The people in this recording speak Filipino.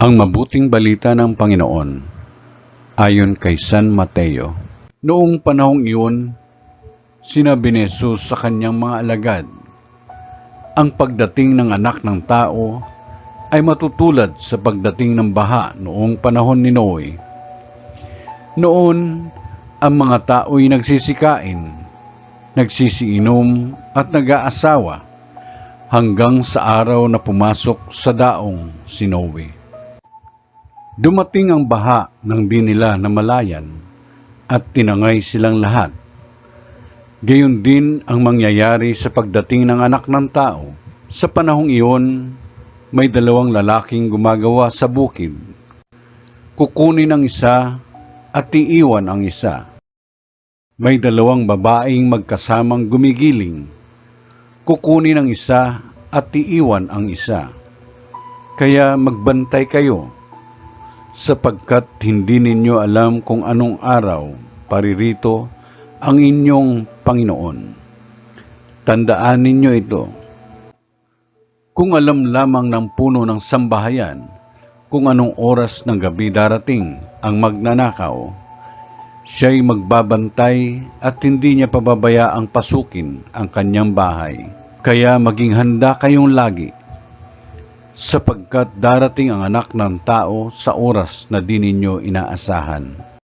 Ang mabuting balita ng Panginoon ayon kay San Mateo. Noong panahong iyon, sinabi ni Jesus sa kanyang mga alagad, ang pagdating ng anak ng tao ay matutulad sa pagdating ng baha noong panahon ni Noe. Noon, ang mga tao'y nagsisikain, nagsisiinom at nag-aasawa hanggang sa araw na pumasok sa daong si Noe. Dumating ang baha ng di nila namalayan at tinangay silang lahat. Gayon din ang mangyayari sa pagdating ng anak ng tao. Sa panahong iyon, may dalawang lalaking gumagawa sa bukid. Kukunin ang isa at iiwan ang isa. May dalawang babaeng magkasamang gumigiling. Kukunin ang isa at iiwan ang isa. Kaya magbantay kayo sapagkat hindi ninyo alam kung anong araw paririto ang inyong Panginoon. Tandaan ninyo ito. Kung alam lamang ng puno ng sambahayan kung anong oras ng gabi darating ang magnanakaw, siya'y magbabantay at hindi niya pababayaang pasukin ang kanyang bahay. Kaya maging handa kayong lagi sapagkat darating ang anak ng tao sa oras na di ninyo inaasahan.